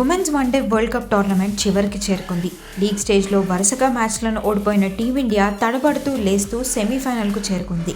Women's one day world cup tournament చివరికి చేరుకుంది. League స్టేజ్లో వరుసగా మ్యాచ్లను ఓడిపోయిన టీమిండియా తడబడుతూ లేస్తూ సెమీఫైనల్కు చేరుకుంది.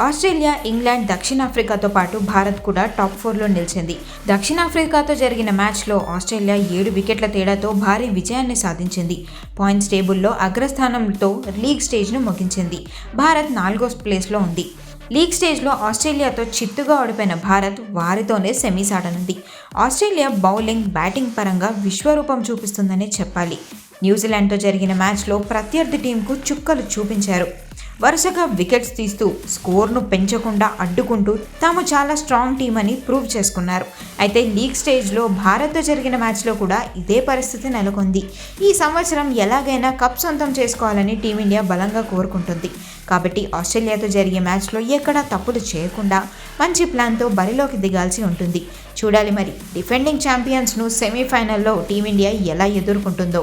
ఆస్ట్రేలియా ఇంగ్లాండ్ దక్షిణాఫ్రికాతో పాటు భారత్ కూడా టాప్ ఫోర్లో నిలిచింది. దక్షిణాఫ్రికాతో జరిగిన మ్యాచ్లో ఆస్ట్రేలియా ఏడు వికెట్ల తేడాతో భారీ విజయాన్ని సాధించింది. పాయింట్స్ టేబుల్లో అగ్రస్థానంతో లీగ్ స్టేజ్ను ముగించింది. భారత్ నాలుగో ప్లేస్లో ఉంది. లీగ్ స్టేజ్లో ఆస్ట్రేలియాతో చిత్తుగా ఓడిపోయిన భారత్ వారితోనే సెమీస్ ఆడనుంది. ఆస్ట్రేలియా బౌలింగ్ బ్యాటింగ్ పరంగా విశ్వరూపం చూపిస్తుందనే చెప్పాలి. న్యూజిలాండ్తో జరిగిన మ్యాచ్లో ప్రత్యర్థి టీంకు చుక్కలు చూపించారు. వరుసగా వికెట్స్ తీస్తూ స్కోర్ను పెంచకుండా అడ్డుకుంటూ తాము చాలా స్ట్రాంగ్ టీం అని ప్రూవ్ చేసుకున్నారు. అయితే లీగ్ స్టేజ్లో భారత్తో జరిగిన మ్యాచ్లో కూడా ఇదే పరిస్థితి నెలకొంది. ఈ సంవత్సరం ఎలాగైనా కప్ సొంతం చేసుకోవాలని టీమిండియా బలంగా కోరుకుంటుంది. కాబట్టి ఆస్ట్రేలియాతో జరిగే మ్యాచ్లో ఎక్కడా తప్పులు చేయకుండా మంచి ప్లాన్తో బరిలోకి దిగాల్సి ఉంటుంది. చూడాలి మరి డిఫెండింగ్ ఛాంపియన్స్ను సెమీఫైనల్లో టీమిండియా ఎలా ఎదుర్కొంటుందో.